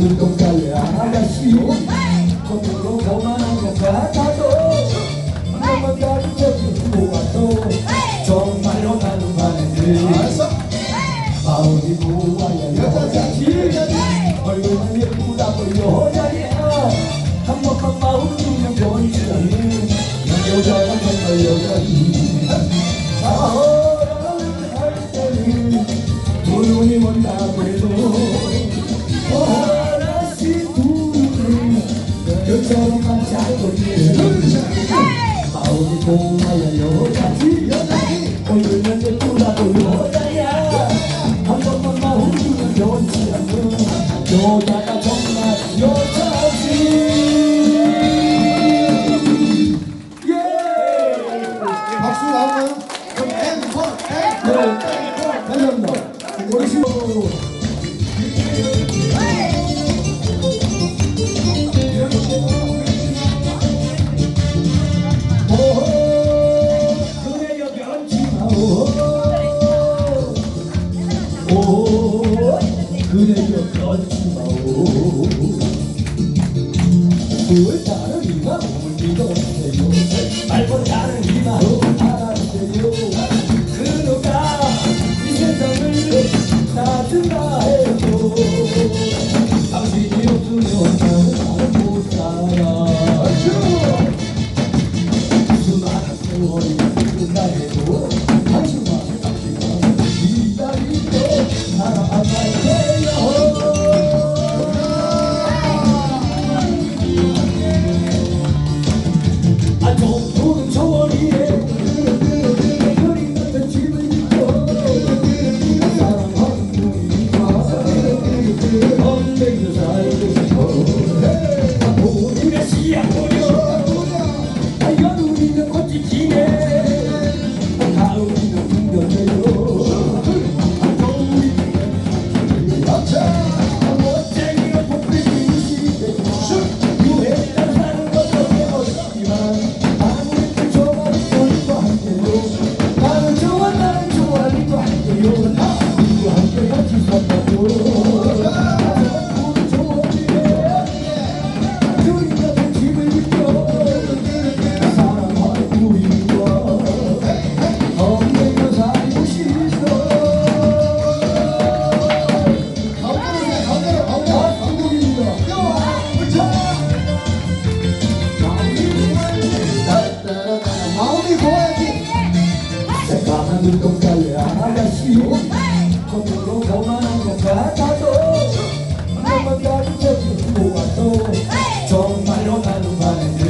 aquilo que eu 정말 여자지 여자지 오늘은 예쁘다고 여자야. 한 번만 나 웃으면 여자야. 여자가 정말 여자지 예! 박수 나오면 그럼 앵콜 앵콜 앵콜 감사합니다. Ui, trời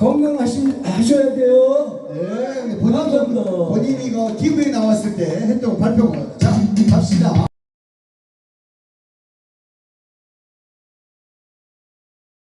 건강하셔야 돼요. 네, 네 본인, 감사합니다. 본인이 그 TV에 나왔을 때 했던 발표가 자, 갑시다.